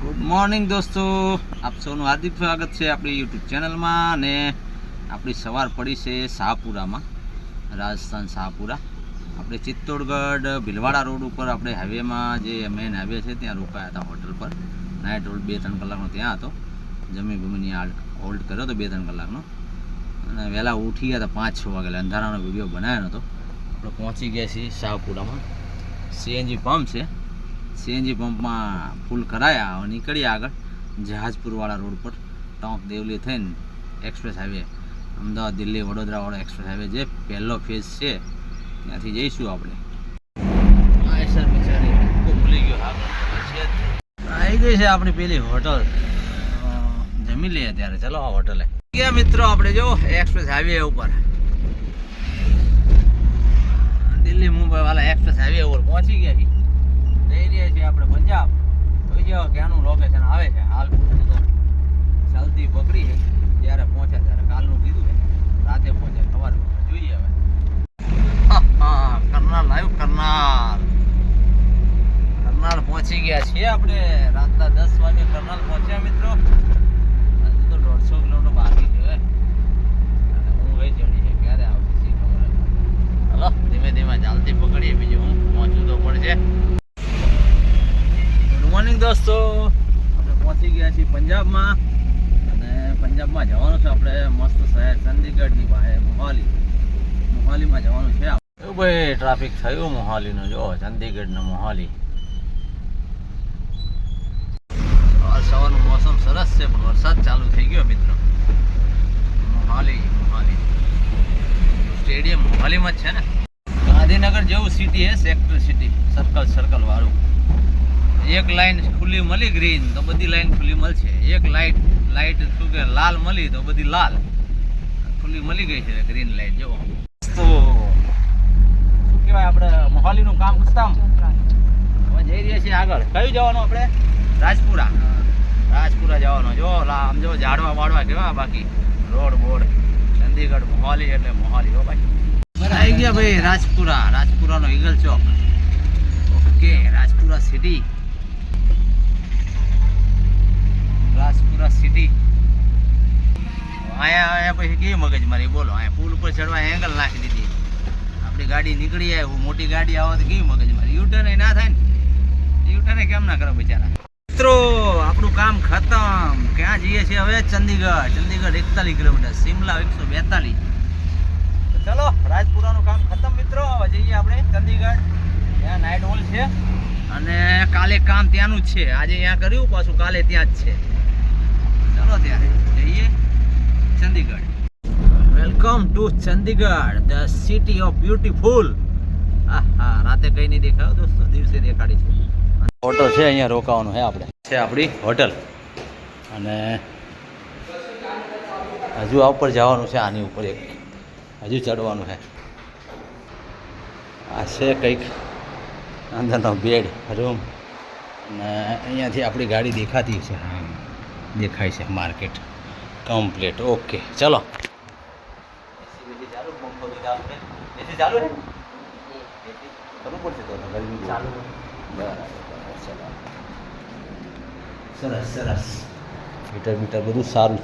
Good morning દોસ્તો. આપ સૌનું હાર્દિક સ્વાગત છે આપણી યુટ્યુબ ચેનલમાં અને આપણી સવાર પડી છે શાહપુરામાં, રાજસ્થાન શાહપુરા. આપણે ચિત્તોડગઢ, ભીલવાડા રોડ ઉપર આપણે હાઈવેમાં જે મેઇન હાઈવે છે ત્યાં રોકાયા હતા હોટલ પર. નાઇટ હોલ્ડ બે ત્રણ કલાકનો ત્યાં હતો. જમી બમીની હોલ્ડ કર્યો હતો બે ત્રણ કલાકનો. અને વહેલા ઉઠી ગયા હતા પાંચ છ વાગે. અંધારાનો વીડિયો બનાવ્યો હતો આપણે પહોંચી ગયા છીએ શાહપુરામાં. સીએનજી પંપ છે. સીએનજી પંપમાં ફૂલ કરાયા અને નીકળીએ આગળ જહાજપુરવાળા રોડ પર. ટોંક દેવલી થઈને એક્સપ્રેસ હાઈવે અમદાવાદ દિલ્હી વડોદરાવાળો એક્સપ્રેસ હાઈવે જે પહેલો ફેઝ છે ત્યાંથી જઈશું આપણે. આવી ગઈ છે આપણી પેલી હોટલ. જમી લઈએ ત્યારે. ચલો આ હોટલે. ગયા મિત્રો આપણે જો એક્સપ્રેસ હાઈવે ઉપર. દિલ્હી મુંબઈ વાળા એક્સપ્રેસ હાઈવે ઉપર પહોંચી ગયા છીએ. જઈ રહ્યા છીએ આપણે પંજાબ. જોઈ જાઓ ક્યાંનું લોકેશન આવે છે. હાલ પૂરતું તો ચાલતી પકડી ત્યારે પહોંચ્યા ત્યારે કાલનું કીધું છે રાતે પહોંચ્યા ખબર જોઈએ હવે હા, હા, કરનાલ આવ્યું કરનાલ કરનાલ પહોંચી ગયા છીએ આપણે રાતના દસ વાગે કરનાલ પહોંચ્યા મિત્રો હજુ તો દોઢસો કિલોમીટર બાકી છે અને હું ગઈ ચડી છે ક્યારે આવશે શી ખબર હવે. હલો ધીમે ધીમે ચાલતી પકડીએ બીજું હું પહોંચવું તો પડશે ગુડ મોર્નિંગ દોસ્તો આપણે પહોંચી ગયા છીએ પંજાબમાં અને પંજાબમાં જવાનું છે આપણે મસ્ત શહેર ચંદીગઢની પાસે મોહાલી. મોહાલીમાં જવાનું છે ભાઈ ટ્રાફિક થયું મોહાલીનું? જો, ચંદીગઢનું મોહાલી. સવારનું મોસમ સરસ છે, પણ વરસાદ ચાલુ થઈ ગયો મિત્રો. મોહાલી મોહાલી. સ્ટેડિયમ મોહાલીમાં જ છે ને? ગાંધીનગર જેવું સિટી છે સેક્ટર સિટી સર્કલ સર્કલ વાળું. એક લાઈન ખુલ્લી મળી ગ્રીન તો બધી લાઈન ખુલ્લી મળશે. એક લાઈટ લાઈટ શું કે, લાલ મળી, તો બધી લાલ. ખુલ્લી મળી ગઈ છે ગ્રીન લાઈટ જો તો શું કહેવાય આપણે મોહાલીનું કામ ખતમ હવે જઈ રહ્યા છીએ આગળ. કયું જવાનું આપણે? રાજપુરા. રાજપુરા જવાનું. જો આમ જો ઝાડવા વાડવા કેવા બાકી. Road baud. ચંદીગઢ મોહાલી એટલે મોહાલી હો ભાઈ. આવી ગયા ભાઈ Rajpura. રાજપુરાનો Eagle Chowk okay Rajpura city Rajpura city અહીંયા આવ્યા પછી મગજ મગજમારી બોલો અહીંયા પુલ ઉપર ચડવા એંગલ નાખી દીધી. આપણી ગાડી નીકળી જાય મોટી ગાડી આવે તો કેવી મગજમારી યુટર્ન ના થાય ને. યુટર્ન કેમ ના કરો બિચારા? મિત્રો, આપણું કામ ખતમ. ક્યાં જઈએ છીએ હવે? ચંદીગઢ. ચંદીગઢ એકતાલીસ કિલોમીટર સિમલા એકસો બેતાલીસ. ચલો, રાજપુરાનું કામ ખતમ મિત્રો. હવે જઈએ આપણે ચંદીગઢ. ત્યાં નાઇટ હોલ છે. અને કાલે કામ ત્યાંનું જ છે. આજે અહીંયા કર્યું, પાછું કાલે ત્યાં જ છે. ચલો ત્યારે જઈએ. Chandigarh. Welcome to Chandigarh the city of beautiful હા રાતે કઈ નહીં દેખાયો દોસ્તો દિવસે દેખાડી છે. હોટલ છે અહીંયા રોકાવાનું છે આપણે. છે આપણી હોટલ અને હજુ આ ઉપર જવાનું છે આની ઉપર એક. હજુ ચડવાનું છે આ છે કંઈક અંદરનો બેડ રૂમ અને અહીંયાથી આપણી ગાડી દેખાતી છે દેખાય છે માર્કેટ કમ્પ્લીટ ઓકે ચલો. ચાલુ બરાબર ચલો સરસ સરસ મીટર મીટર બધું સારું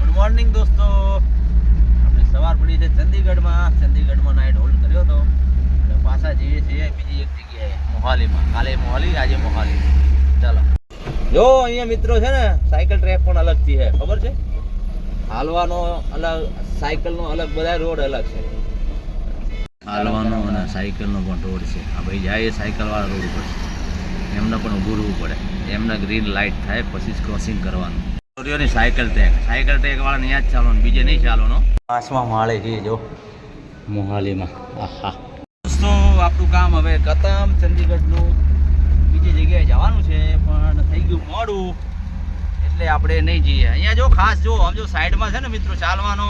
ગુડ મોર્નિંગ દોસ્તો. આપણે સવાર પડી છે ચંદીગઢમાં. ચંદીગઢમાં નાઇટ હોલ્ડ કર્યો હતો. અને પાછા જઈએ છીએ બીજી એક જગ્યાએ, મોહાલીમાં. કાલે મોહાલી, આજે મોહાલી. ચાલો. જો, અહીંયા મિત્રો છે ને, સાયકલ ટ્રેક પણ અલગથી છે. ખબર છે? હાલવાનો અલગ, સાયકલનો અલગ બધા રોડ અલગ છે. હાલવાનો અને સાયકલનો પણ રોડ છે. આ ભાઈ, જાય સાયકલ વાળા રોડ ઉપર એમને પણ ઊભું રહેવું પડે. એમને ગ્રીન લાઇટ થાય, પછી જ ક્રોસિંગ કરવાનું. છોરીઓની સાયકલ ટ્રેક સાયકલ ટ્રેક વાળાને ત્યાં જ ચાલવાનું, બીજે નહીં ચાલવાનો. પાંચમા માળે છે જો, મોહાલીમાં. આહા. દોસ્તો, આપણું કામ હવે ખતમ. ચંદીગઢનું બીજી જગ્યાએ જવાનું છે, પણ થઈ ગયું મોડું. એટલે આપણે નહીં જઈએ. અહીંયા જો ખાસ જો, આમ જો સાઈડમાં છે ને મિત્રો ચાલવાનો,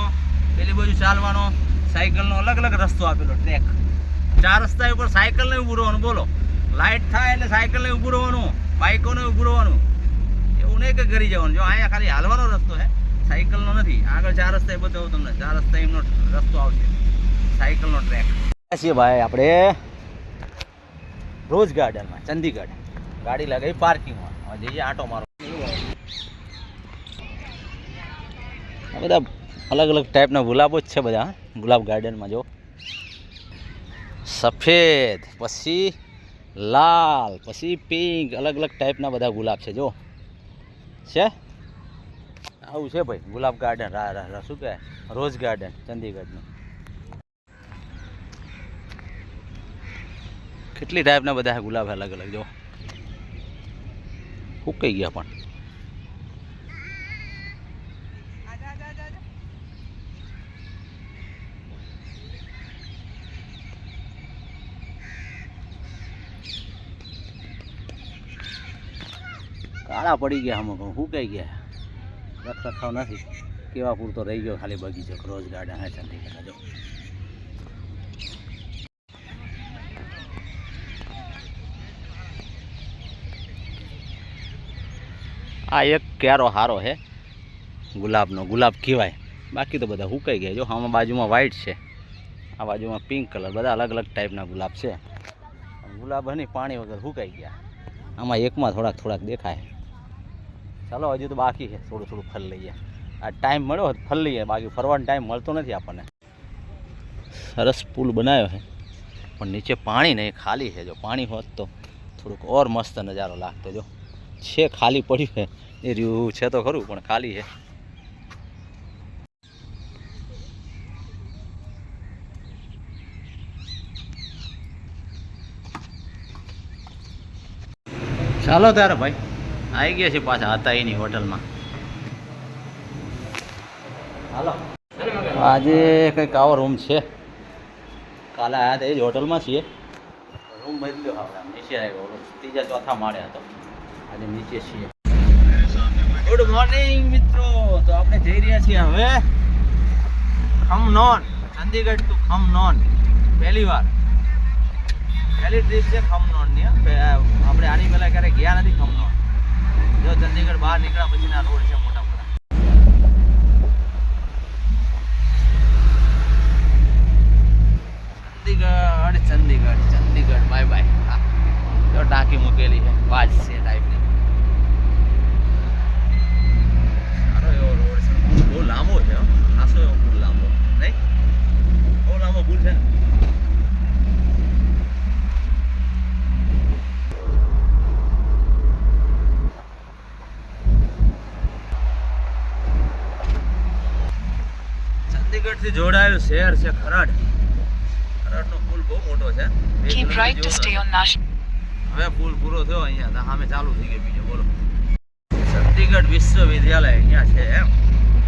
પેલી બાજુ ચાલવાનો, સાયકલનો અલગ અલગ રસ્તો આપેલો ટ્રેક. ચાર રસ્તા ઉપર સાયકલને ઊભું રહેવાનું, બોલો. લાઇટ થાય એટલે સાયકલને ઊભું રહેવાનું બાઇકોને ઊભું રહેવાનું. એવું નહીં કે ઘરી જવાનું. જો અહીંયા ખાલી હાલવાનો રસ્તો છે, સાયકલનો નથી. આગળ ચાર રસ્તા એ બતાવું તમને. ચાર રસ્તા એમનો રસ્તો આવશે. સાયકલનો ટ્રેક. ભાઈ, આપણે રોઝ ગાર્ડનમાં, ચંદીગઢ. ગાડી લગાવી પાર્કિંગમાં. જઈએ આંટો મારો બધા અલગ અલગ ટાઈપના ગુલાબો જ છે બધા ગુલાબ ગાર્ડનમાં જો સફેદ, પછી લાલ, પછી પિંક, અલગ અલગ ટાઈપના બધા ગુલાબ છે જો છે? આવું છે ભાઈ, ગુલાબ ગાર્ડન શું કહે રોઝ ગાર્ડન, ચંદીગઢનું. કેટલી ટાઈપના બધા ગુલાબ અલગ અલગ, જો. ફૂકાઈ ગયા પણ. કાળા પડી ગયા અમુક ફૂકાઈ ગયા. રખ રખાવ નથી. કેવા પૂરતો રહી ગયો ખાલી બગીચો રોઝ ગાર્ડન હે ચંદીગઢ જો. આ એક ક્યારો હારો છે ગુલાબનો, ગુલાબ કહેવાય. બાકી તો બધા હુકાઈ ગયા. જો આમાં બાજુમાં વ્હાઇટ છે. આ બાજુમાં પિંક કલર બધા અલગ અલગ ટાઈપના ગુલાબ છે. ગુલાબ હની પાણી વગર હુકાઈ ગયા. આમાં એકમાં થોડાક થોડાક દેખાય. ચાલો, હજુ તો બાકી છે. થોડું થોડું ફરી લઈએ. આ ટાઈમ મળ્યો ફલ લઈએ. બાકી ફરવાનો ટાઈમ મળતો નથી આપણને. સરસ પુલ બનાવ્યો છે. પણ નીચે પાણી નહીં, ખાલી છે. જો પાણી હોત તો થોડુંક ઓર મસ્ત નજારો લાગતો, જો. છે, ખાલી પડ્યું છે. એ રહ્યું છે તો ખરું, પણ ખાલી છે. ચાલો ત્યારે ભાઈ આવી ગયા છે પાછા, હતા એની હોટલમાં. હાલો. આજે કંઈક આવો રૂમ છે. કાલે આવ્યા હતા, એ જ હોટલમાં છીએ. રૂમ બદલ્યો આપણે નીચે આવ્યો ત્રીજા ચોથા માળે હતો. આજે નીચે છીએ. ગુડ મોર્નિંગ મિત્રો. તો આપણે જઈ રહ્યા છીએ હવે ખમનોન, ચંદીગઢ ટુ ખમનોન. પહેલી વાર. પહેલી ટ્રીપ છે ખમનોનની નોન આપણે આની પહેલાં ક્યારેય ગયા નથી ખમનોન. જો ચંદીગઢ બહાર નીકળ્યા પછીના રોડ છે મોટા મોટા. ચંદીગઢ ચંદીગઢ ચંદીગઢ. Bye bye. હા. જો ટાંકી મૂકેલી છે. વાજ છે ટાઈપની સારો એવો રોડ છે બહુ લાંબો છે. ખાસો એવો પુલ લાંબો. નહીં? બહુ લાંબો પુલ છે ચંદીગઢથી જોડાયેલું શહેર છે ખરડ. ખરડનો પુલ બહુ મોટો છે. હવે પુલ પૂરો થયો અહીંયા. સામે ચાલુ થઈ ગયો બીજો બોલો. ચંદીગઢ વિશ્વવિદ્યાલય અહીંયા છે એમ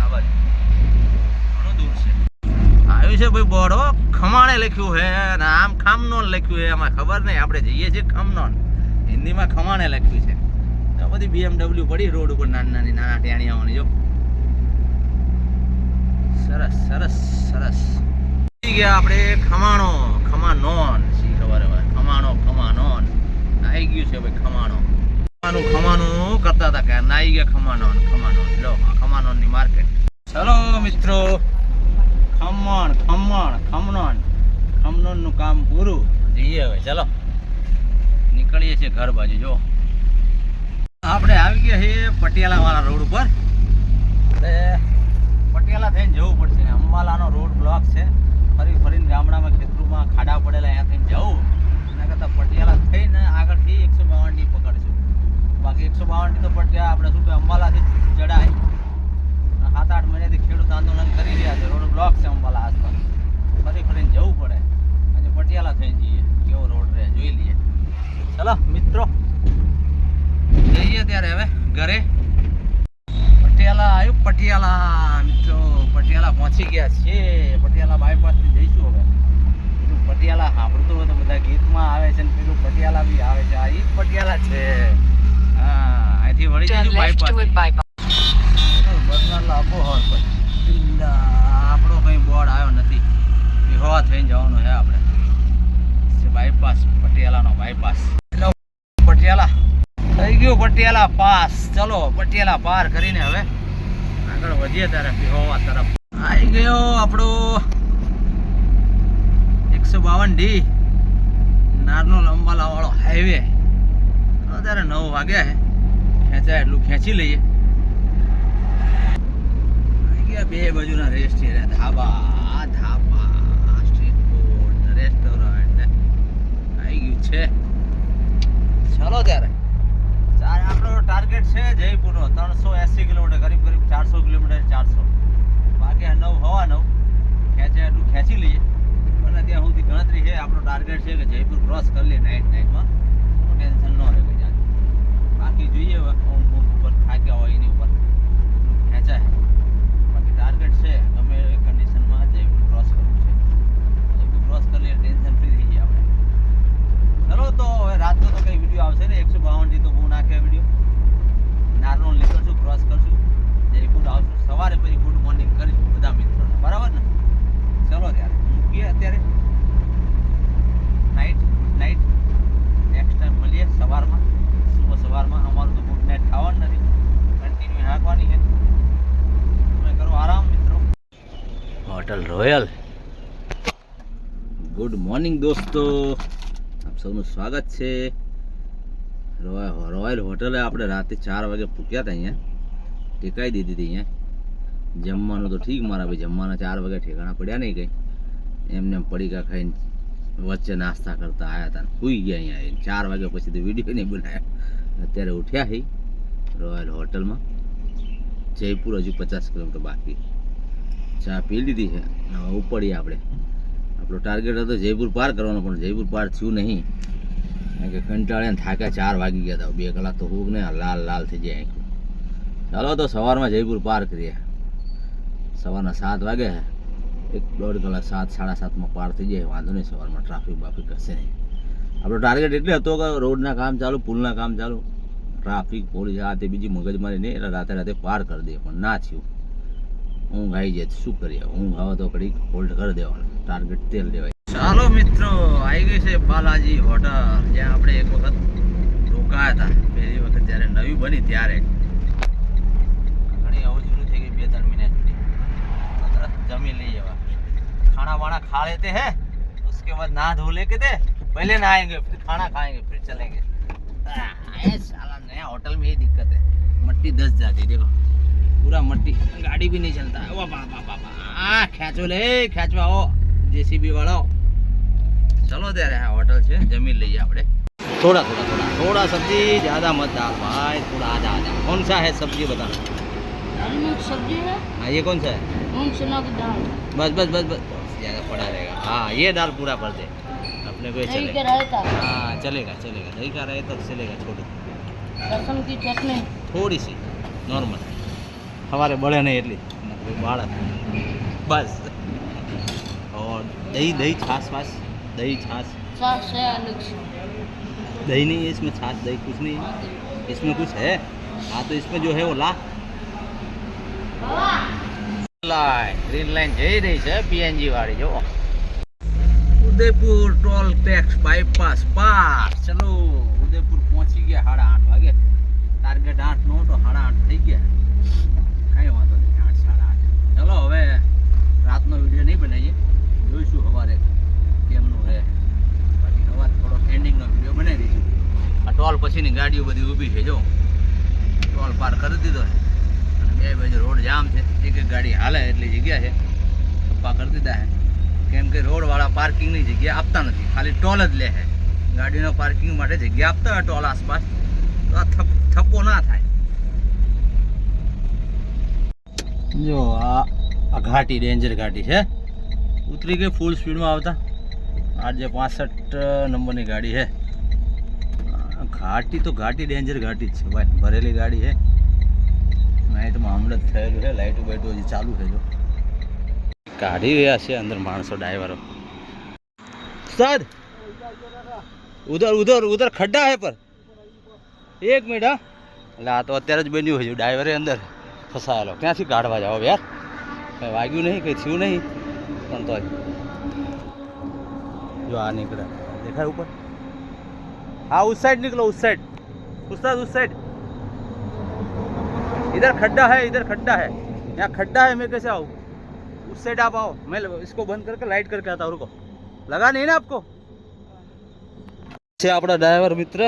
આ બાજુ ઘણું દૂર છે આવ્યું છે ભાઈ બોર્ડ હો ખમાણે લખ્યું છે અને આમ ખામનોન લખ્યું છે, એમાં ખબર નહીં. આપણે જઈએ છીએ ખમનોન. હિન્દીમાં ખમાણે લખ્યું છે. તો બધી BMW પડી રોડ ઉપર નાની નાની, નાના ટેણીયાઓની, જો. સરસ સરસ સરસ. ગયા આપણે ખમાણો ખમાનોન શી ખબર હવે? ખમાણો ખમાનોન આવી ગયું છે ભાઈ ખમાણો. ખમાનું ખમાનું કરતા હતા કે નાઈ ગયા ખમાનોન ખમાનોન લો ખમાનોનની માર્કેટ ચલો મિત્રો ખમણ ખમણ ખમણ ખમણોન. નું કામ પૂરું. જઈએ હવે, ચલો. નીકળીએ છીએ ઘર બાજુ, જો. આપણે આવી ગયા છીએ પટિયાલા વાળા રોડ ઉપર. એટલે પટિયાલા થઈને જવું પડશે અંબાલાનો રોડ બ્લોક છે ફરી ફરીને ગામડામાં ખેતરોમાં ખાડા પડેલા અહીંયા થઈને જવું એના કરતાં પટિયાલા થઈને આગળથી એકસો બાવન ડી પકડશું બાકી એકસો બાવન ડી તો પટિયા આપણે શું કે અંબાલાથી ચડાય સાત આઠ મહિનાથી ખેડૂત આંદોલન કરી રહ્યા છે રોડ બ્લોક છે અંબાલા આસપાસ ફરી ફરીને જવું પડે આજે પટિયાલા થઈને જઈએ કેવો રોડ રહે જોઈ લઈએ ચલો મિત્રો જઈએ ત્યારે હવે ઘરે પટિયાલા આવ્યું પટિયાલા મિત્રો પટિયાલા પહોંચી ગયા છે પટિયાલા બાયપાસથી જઈશું હવે પેલું પટિયાલા સાંભળતું હોય તો બધા ગીતમાં આવે છે ને પેલું પટિયાલા બી આવે છે આ ઈ જ પટિયાલા છે હા અહીંથી વળી Turn જઈશું left to it bypass bypass. Burner લાભો હોત પછી ઈલા, આપણો બોર્ડ આવ્યો નથી વિહોવા થઈને જવાનું છે આપણે બાયપાસ પટિયાલાનો બાયપાસ પટિયાલા થઈ ગયું પટિયાલા પાસ ચલો, પટિયાલા પાર કરીને હવે. આગળ વધીએ ત્યારે. વિહોવા તરફ આવી ગયો આપણો એકસો બાવન ડી. નારનો લંબાલા વાળો હાઈવે અત્યારે નવ વાગ્યા ખેંચાય એટલું ખેંચી લઈએ. ગયા બે બાજુના રેસ્ટ છે. ધાબા ધાબા સ્ટ્રીટ ફૂડ રેસ્ટોરન્ટ આવી ગયું છે. ચલો ત્યારે. ચાર આપણો ટાર્ગેટ છે જયપુરનો. ત્રણસો એસી કિલોમીટર, કરીબ ચારસો કિલોમીટર, ચારસો. બાકી નવ હવા નવ ખેંચે એટલું ખેંચી લઈએ. અને ત્યાં સુધી ગણતરી છે, આપણો ટાર્ગેટ છે કે જયપુર ક્રોસ કરી લઈએ નાઇટ નાઇટમાં ટેન્શન ન રહે કોઈ જાતનું. બાકી જોઈએ હવે ઊંઘ ઊંઘ ઉપર થાક્યા હોય એની ઉપર એટલું ખેંચાય બાકી ટાર્ગેટ છે ગમે એ કન્ડિશનમાં જયપુર ક્રોસ કરવું છે જયપુર ક્રોસ કરી લઈએ ટેન્શન ફ્રી થઈ જાય આપણે ચલો તો હવે રાતનો તો કઈ વીડિયો આવશે ને એકસો બાવનથી તો બહુ નાખે વીડિયો નારનોલ નીકળશું ક્રોસ કરશું જયપુર આવશું સવારે પછી ગુડ મોર્નિંગ કરીશું બધા મિત્રોને બરાબર ને ચલો ત્યારે મૂકીએ અત્યારે night good night next time મળીએ સવારમાં સુબહ સવારમાં અમારું તો ગુડ નાઇટ ખાવાનું નથી કન્ટિન્યુ હાંકવાની છે તમે કરો આરામ મિત્રો હોટલ રોયલ. ગુડ મોર્નિંગ દોસ્તો. આપ સૌનું સ્વાગત છે. રોયલ હોટલે આપણે રાતે ચાર વાગે પૂક્યા હતા અહીંયા. ટેકાઈ દીધી હતી અહીંયા. જમવાનું તો ઠીક મારા ભાઈ, જમવાના ચાર વાગે ઠેકાણા પડ્યા નહીં કંઈ. એમને એમ પડીકા ખાઈને વચ્ચે નાસ્તા કરતા આવ્યા હતા સૂઈ ગયા અહીંયા આવીને. ચાર વાગ્યા પછી તો વીડિયો નહીં બનાવ્યા અત્યારે ઉઠ્યા હી રોયલ હોટલમાં. જયપુર હજુ પચાસ કિલોમીટર બાકી. ચા પી લીધી છે. હવે ઉપડીએ આપણે. આપણો ટાર્ગેટ હતો જયપુર પાર કરવાનો, પણ જયપુર પાર થયું નહીં. કારણ કે કંટાળે થાક્યા ચાર વાગી ગયા હતા બે કલાક તો હોગ ને, લાલ લાલ થઈ જાય આંખો. ચાલો તો સવારમાં જયપુર પાર કરીએ. સવારના સાત વાગે એક દોઢ કલાક, સાત, સાડા સાતમાં પાર થઈ જાય. વાંધો નહીં, સવારમાં ટ્રાફિક બાફિક હશે નહીં. આપણો ટાર્ગેટ એટલે હતો કે રોડના કામ ચાલુ, પુલના કામ ચાલુ. ટ્રાફિક પોલીસ આ તે બીજી મગજમારી નહીં, એટલે રાતે રાતે પાર કરી દઈએ. પણ ના થયું. ઊંઘ આવી જાય તો શું કરીએ ઊંઘ આવે તો ઘડીક હોલ્ડ કરી દેવાનું ટાર્ગેટ તેલ દેવાય ચાલો મિત્રો આવી ગઈ છે બાલાજી હોટલ જ્યાં આપણે એક વખત રોકાયા હતા પહેલી વખત જ્યારે નવી બની ત્યારે ઘણી હવે જૂની થઈ ગઈ બે ત્રણ મહિના જૂની તો તરત જમી લઈએ હવે खाना वाना खा लेते हैं उसके बाद नहा धो लेके थे पहले नहाएंगे फिर खाना खाएंगे फिर चलेंगे आ, साला नया होटल में ये दिक्कत है मट्टी दस जाती देखो पूरा मट्टी। गाड़ी भी नहीं चलता। है वाह वाह वाह वाह। खेचो લે ખેંચવાઓ જેસીબી વાળો ચલો ત્યારે હા હોટલ છે જમીન લઈએ આપણે थोड़ा थोड़ा થોડા થોડા સબ્જી જ્યાદા મત દાલ ભાई થોડા आजा आजा कौन सा है सब्ज़ी बताओ सब्ज़ी है। हाँ ये कौन सा है? मूंग चना की दाल। बस बस बस बस। ज़्यादा पड़ा रहेगा। हाँ ये दाल पूरा भर दे। अपने को चलेगा। हाँ चलेगा चलेगा। दही का रहे तो चलेगा छोड़ो लहसुन की चटनी। थोड़ी सी नॉर्मल। हमारे बड़े नहीं इडली बाड़क बस और दही दही छाछ वाछ दही छाछ साग से अलग से दही नहीं है इसमें छाछ दही कुछ नहीं है इसमें कुछ है हाँ तो इसमें जो है वो ला લાઈન ગ્રીન લાઈન જઈ રહી છે પીએનજી વાળી જો Udaipur toll tax bypass pass ચલો ઉદયપુર પહોંચી ગયા સાડા આઠ વાગે ટાર્ગેટ આઠ નો તો સાડા આઠ થઈ ગયા ચલો, હવે રાતનો વીડિયો નહીં બનાવીએ. જોઈશું સવારે કેમનું છે. બાકી સવારે થોડો એન્ડિંગનો વીડિયો બનાવી દઈશું. આ ટોલ પછીની ગાડીઓ બધી ઊભી છે, જો. ટોલ પાર કરી દીધો છે. અને બે બાજુ રોડ જામ છે. એક એક ગાડી હાલે એટલી જગ્યા છે. થપ્પા કરી દીધા છે. કેમ કે રોડવાળા પાર્કિંગની જગ્યા આપતા નથી. ખાલી ટોલ જ લે છે. ગાડીનો પાર્કિંગ માટે જગ્યા આપતા હોય ટોલ આસપાસ. તો આ થપ થપ્પો ના થાય. જો, આ આ ઘાટી, ડેન્જર ઘાટી છે. ઉતરી ગઈ ફૂલ સ્પીડમાં આવતા. આજે પાસઠ નંબરની ગાડી છે. ઘાટી તો ઘાટી, ડેન્જર ઘાટી જ છે, ભાઈ. ભરેલી ગાડી છે. નાઇટમાં હમણાં જ થયેલું છે. લાઇટો બાઇટો હજી ચાલુ છે, જો. કાઢી રહ્યા છે અંદર માણસો, ડ્રાઈવરો. સર ઉધર ઉધર ઉધર ખડ્ડા હે પર. એક મિનિટ, હા. એટલે આ તો અત્યારે જ બન્યું હજુ ડ્રાઈવરે અંદર. ફસાયેલો ક્યાંથી કાઢવા જાઓ યાર કંઈ વાગ્યું નહીં કંઈ થયું નહીં પણ તોય જો આ નીકળે દેખાય ઉપર हाँ उस साइड निकलो उस साइड उस्ताद उस साइड इधर खड्डा है इधर खड्डा है यहाँ खड्डा है मैं कैसे आऊँ उस साइड आप आओ मैं इसको बंद करके लाइट करके आता हूँ रुको लगा नहीं ना आपको છે આપણા ડ્રાઈવર મિત્ર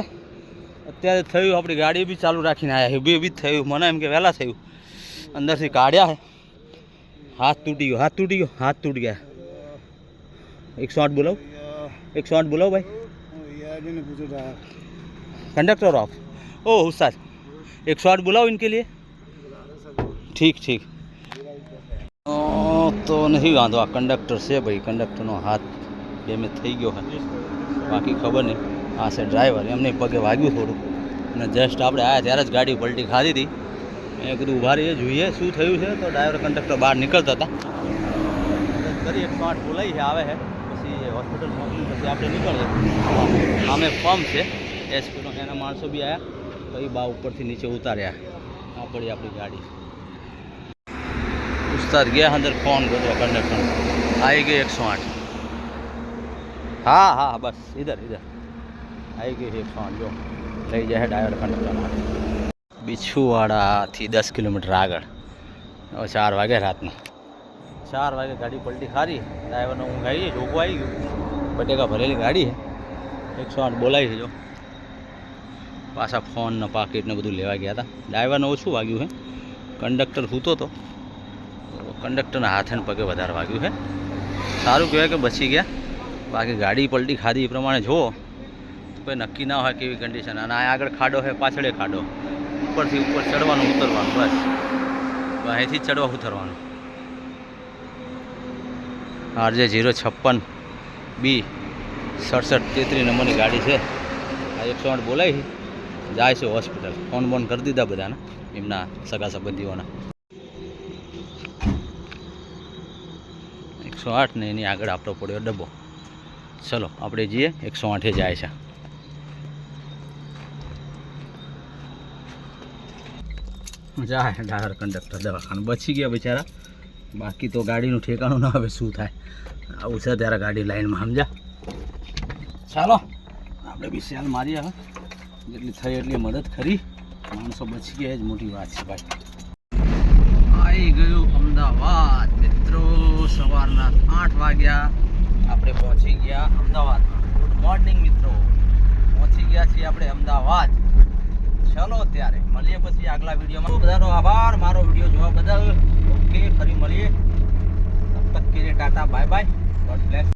અત્યારે થયું આપણી ગાડી બી ચાલુ રાખીને આવ્યા ઊભી ઊભી જ થયું મને એમ કે વહેલા થયું અંદરથી કાઢ્યા હે હાથ તૂટી ગયો હાથ તૂટી ગયો હાથ તૂટી ગયા એકસો આઠ બોલાવ એકસો આઠ બોલાવ ભાઈ कंडक्टर आप ओ उस्ताद एक सौ आठ बुलाओ इनके लिए ठीक ठीक ઓ, તો નહીં વાંધો આ કંડક્ટર છે ભાઈ કંડક્ટરનો હાથ ડેમેજ થઈ ગયો છે બાકી ખબર નહીં આ છે ડ્રાઈવર એમને પગે વાગ્યું થોડું અને જસ્ટ આપણે આવ્યા ત્યારે જ ગાડી પલટી ખાધી હતી મેં કીધું ઊભા રહીએ, જોઈએ શું થયું છે. તો ડ્રાઈવર કંડક્ટર બહાર નીકળતા હતા. કરી એકસો આઠ બોલાવી છે, આવે છે. પછી હોસ્પિટલ મોકલી પછી આપણે નીકળીએ. સામે પંપ છે. એસપીનો એના માણસો બી આવ્યા તો એ બા ઉપરથી નીચે ઉતાર્યા. આ પડી આપણી ગાડી. ઉસ્તાદ ગયા અંદર ફોન કર્યો કંડક્ટર આવી ગઈ એકસો આઠ. હા હા બસ ઇધર ઇધર આવી ગઈ એકસો આઠ, જો. લઈ જાય ડ્રાઈવર કંડક્ટર બિછુવાડાથી દસ કિલોમીટર આગળ. ચાર વાગે રાતના. ચાર વાગે ગાડી પલટી ખારી ડ્રાઈવરને ઊંઘ આવી ગઈ જોગું આવી ગયું. બટેકા ભરેલી ગાડી એકસો આઠ બોલાવી છે જો. પાછા ફોન ને પાકીટ ને બધું લેવા ગયા હતા. ડ્રાઈવરને ઓછું વાગ્યું છે કંડક્ટર સૂતો હતો કંડક્ટરના હાથે પગે વધારે વાગ્યું છે સારું કહેવાય કે બચી ગયા. બાકી ગાડી પલટી ખાધી એ પ્રમાણે જુઓ. તો કોઈ નક્કી ના હોય કેવી કન્ડિશન અને આ આગળ ખાડો છે પાછળ ખાડો. ઉપરથી ઉપર ચડવાનું, ઉતરવાનું, બસ. અહીંથી ચડવા ઉતરવાનું. આરજે જીરો છપ્પન બી સડસઠ તેત્રીસ નંબરની ગાડી છે. આ એકસો આઠ બોલાવી જાય છે હોસ્પિટલ. ફોન બોન કરી દીધા બધાને, એમના સગા સંબંધીઓના. એકસો આઠ ને એની આગળ આપણો પડ્યો ડબ્બો. ચલો, આપણે જઈએ. એકસો આઠે જાય છે. જાય ડ્રાઈવર કંડક્ટર દવાખાનું. બચી ગયા બિચારા. બાકી તો ગાડીનું ઠેકાણું ના હવે શું થાય? આવું છે ત્યારે ગાડી લાઈનમાં, સમજા? ચાલો, આપણે બી સેલ મારી હવે. જેટલી થઈ એટલી મદદ કરી. માણસો બચી ગયા જ મોટી વાત છે ભાઈ. આવી ગયું અમદાવાદ, મિત્રો. સવારના આઠ વાગ્યા. આપણે પહોંચી ગયા અમદાવાદ. ગુડ મોર્નિંગ મિત્રો. પહોંચી ગયા છીએ આપણે અમદાવાદ. ચલો ત્યારે. મળીએ પછી આગલા વિડીયોમાં. બધાનો આભાર. મારો વીડિયો જોવા બદલ. ઓકે, ફરી મળીએ. તબ તક કે tata bye bye God bless